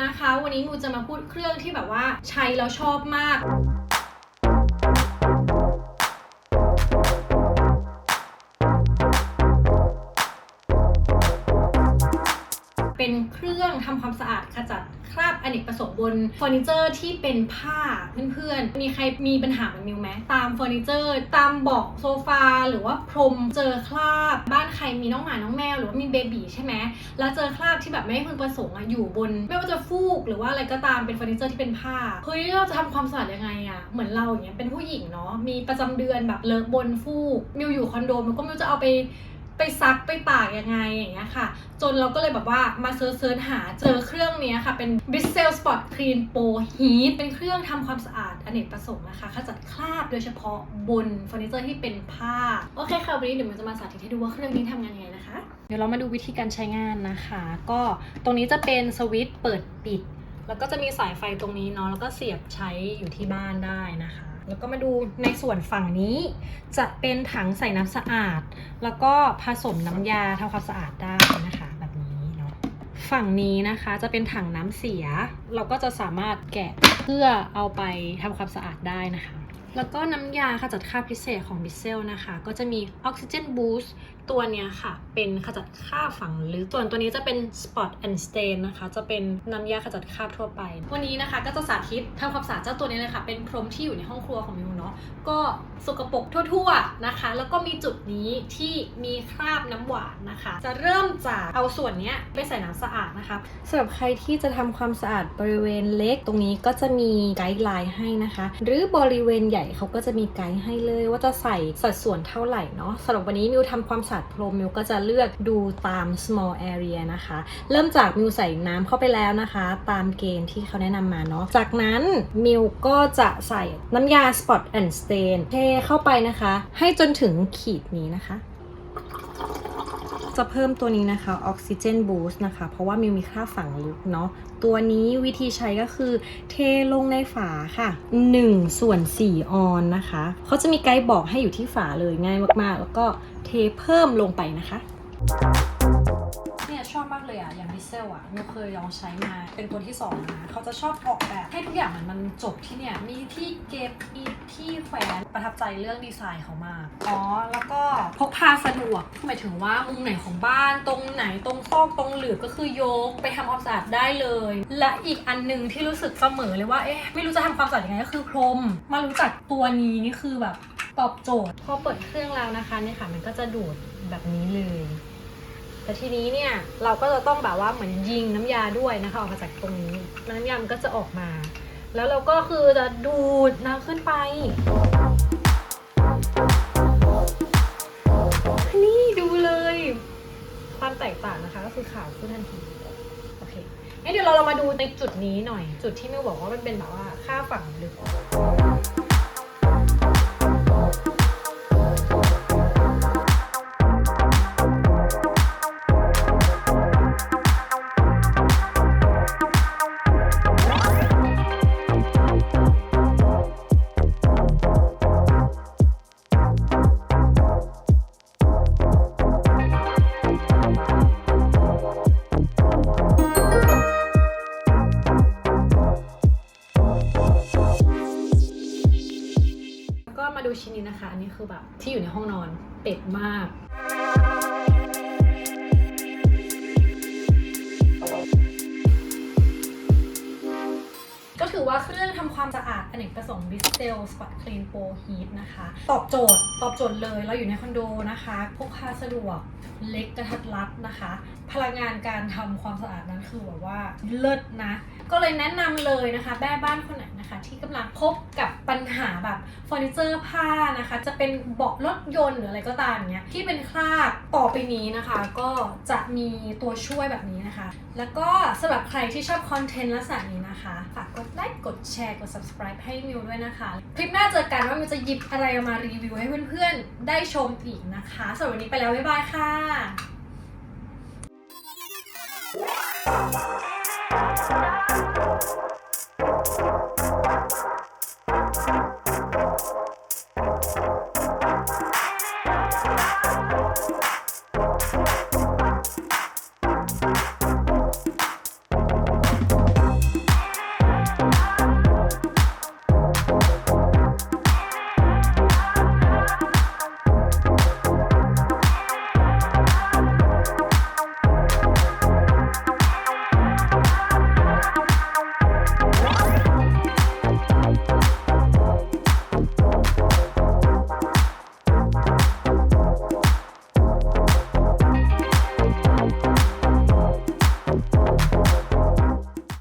นะคะ วันนี้มูจะมาพูดเครื่องที่แบบว่าใช้แล้วชอบมาก เป็นเครื่องทำความสะอาดขจัดคราบอเนกประสงค์บนเฟอร์นิเจอร์ที่เป็นผ้าเพื่อนๆ มีใครมีปัญหาเหมือนมิวไหมตามเฟอร์นิเจอร์ ตามเบาะโซฟา หรือว่าพรมเจอคราบ บ้านใครมีน้องหมาน้องแมวหรือว่ามีเบบีใช่ไหมแล้วเจอคราบที่แบบไม่พึงประสงค์อะอยู่บน ไม่ว่าจะฟูกหรือว่าอะไรก็ตามเป็นเฟอร์นิเจอร์ที่เป็นผ้าเฮ้ยเราจะทำความสะอาดยังไงอะเหมือนเราอย่างเงี้ยเป็นผู้หญิงเนาะมีประจำเดือนแบบเลอะบนฟูกมิวอยู่คอนโดมันก็มิวจะเอาไป ไปซักไปตากยังไงอย่างเงี้ยค่ะ จนเราก็เลยแบบว่ามาเซิร์ชหาเจอเครื่องนี้ค่ะ เป็น b r i s t e l Spot Clean Pro Heat เป็นเครื่องทำความสะอาดอเนกประสงค์นะคะขจัดคราบโดยเฉพาะบนเฟอร์นิเจอร์ที่เป็นผ้า โอเคค่ะ วันนี้เดี๋ยวมันจะมาสาธิตให้ดูว่าเครื่องนี้ทำงานยังไงนะคะ เดี๋ยวเรามาดูวิธีการใช้งานนะคะ ก็ตรงนี้จะเป็นสวิตช์เปิดปิด แล้วก็จะมีสายไฟตรงนี้เนาะแล้วก็เสียบใช้อยู่ที่บ้านได้นะคะ แล้วก็มาดูในส่วนฝั่งนี้ จะเป็นถังใส่น้ำสะอาด แล้วก็ผสมน้ำยาทำความสะอาดได้นะคะแบบนี้เนาะฝั่งนี้นะคะจะเป็นถังน้ำเสีย เราก็จะสามารถแกะเพื่อเอาไปทำความสะอาดได้นะคะ แล้วก็น้ำยาขจัดคราบพิเศษของบิเซลนะคะ ก็จะมีออกซิเจนบูสต์ตัวเนี้ยค่ะ เป็นขจัดคราบฝังลึกส่วนตัวนี้จะเป็น Spot and Stain นะคะ จะเป็นน้ำยาขจัดคราบทั่วไป วันนี้นะคะก็จะสาธิตทำความสะอาดเจ้าตัวนี้เลยค่ะ เป็นพรมที่อยู่ในห้องครัวของมิวเนาะ ก็สกปรกทั่วๆนะคะ แล้วก็มีจุดนี้ที่มีคราบน้ำหวานนะคะ จะเริ่มจากเอาส่วนนี้ไปใส่น้ำสะอาดนะคะสำหรับใครที่จะทำความสะอาดบริเวณเล็กตรงนี้ก็จะมีไกด์ไลน์ให้นะคะ หรือบริเวณใหญ่เขาก็จะมีไกด์ให้เลยว่าจะใส่สัดส่วนเท่าไหร่เนาะสำหรับวันนี้มิวทำความสะอาดพรมมิวก็จะเลือกดูตาม small area นะคะ เริ่มจากมิวใส่น้ำเข้าไปแล้วนะคะ ตามเกณฑ์ที่เขาแนะนำมาเนาะจากนั้นมิวก็จะใส่น้ำยา spot and stain เทเข้าไปนะคะ ให้จนถึงขีดนี้นะคะ จะเพิ่มตัวนี้นะคะออกซิเจนบูสต์นะคะ เพราะว่ามิวมีค่าฝังลึกเนาะตัวนี้วิธีใช้ก็คือเทลงในฝาค่ะ1ส่วน4ออนนะคะเขาจะมีไกด์บอกให้อยู่ที่ฝาเลยง่ายมากๆ แล้วก็เทเพิ่มลงไปนะคะ อบมากเลยอะ อย่างดิเซลอะมิวเคยลองใช้มา เป็นตัวที่สองนะเขาจะชอบออกแบบให้ทุกอย่างมันมันจบที่เนี่ย มีที่เก็บ มีที่แขวนประทับใจเรื่องดีไซน์เขามาก อ๋อ แล้วก็พกพาสะดวกหมายถึงว่ามุมไหนของบ้านตรงไหนตรงซอกตรงหลืบก็คือยกไปทำความสะอาดได้เลย และอีกอันหนึ่งที่รู้สึกเสมอเลยว่าเอ๊ะไม่รู้จะทำความสะอาดยังไงก็คือพรม มารู้จักตัวนี้นี่คือแบบตอบโจทย์พอเปิดเครื่องแล้วนะคะเนี่ยค่ะมันก็จะดูดแบบนี้เลย แต่ทีนี้เนี่ยเราก็จะต้องแบบว่าเหมือนยิงน้ำยาด้วยนะคะออกมาจากตรงนี้น้ำยามันก็จะออกมา แล้วเราก็คือจะดูดน้ำขึ้นไป นี่ดูเลย ความแตกต่างนะคะก็คือขาวขึ้นทันทีโอเคงั้นเดี๋ยวเราเรามาดูในจุดนี้หน่อย จุดที่มิวบอกว่ามันเป็นแบบว่าค่าฝั่งลึก มาดูชิ้นนี้นะคะอันนี้คือแบบที่อยู่ในห้องนอนเป็ดมากก็ถือว่าเครื่องทำความสะอาดอเนกประสงค์ b i s t e l Spot Clean Pro Heat นะคะ ตอบโจทย์ ตอบโจทย์เลย เราอยู่ในคอนโดนะคะ พกพาสะดวก เล็กกระทัดรัดนะคะ พลังงานการทำความสะอาดนั้นคือแบบว่าเลิศนะ ก็เลยแนะนำเลยนะคะแม่บ้านคนไหนนะคะ ที่กำลังพบกับปัญหาแบบเฟอร์นิเจอร์ผ้านะคะ จะเป็นเบาะรถยนต์หรืออะไรก็ตามเนี้ยที่เป็นคราบต่อไปนี้นะคะ ก็จะมีตัวช่วยแบบนี้นะคะ แล้วก็สำหรับใครที่ชอบคอนเทนต์ลักษณะนี้นะคะฝากกดไลค์กดแชร์กด subscribe ให้มิวด้วยนะคะ คลิปหน้าเจอกันว่ามิวจะหยิบอะไรมารีวิวให้เพื่อนๆได้ชมอีกนะคะสำหรับวันนี้ไปแล้วบ๊ายบายค่ะ Stop.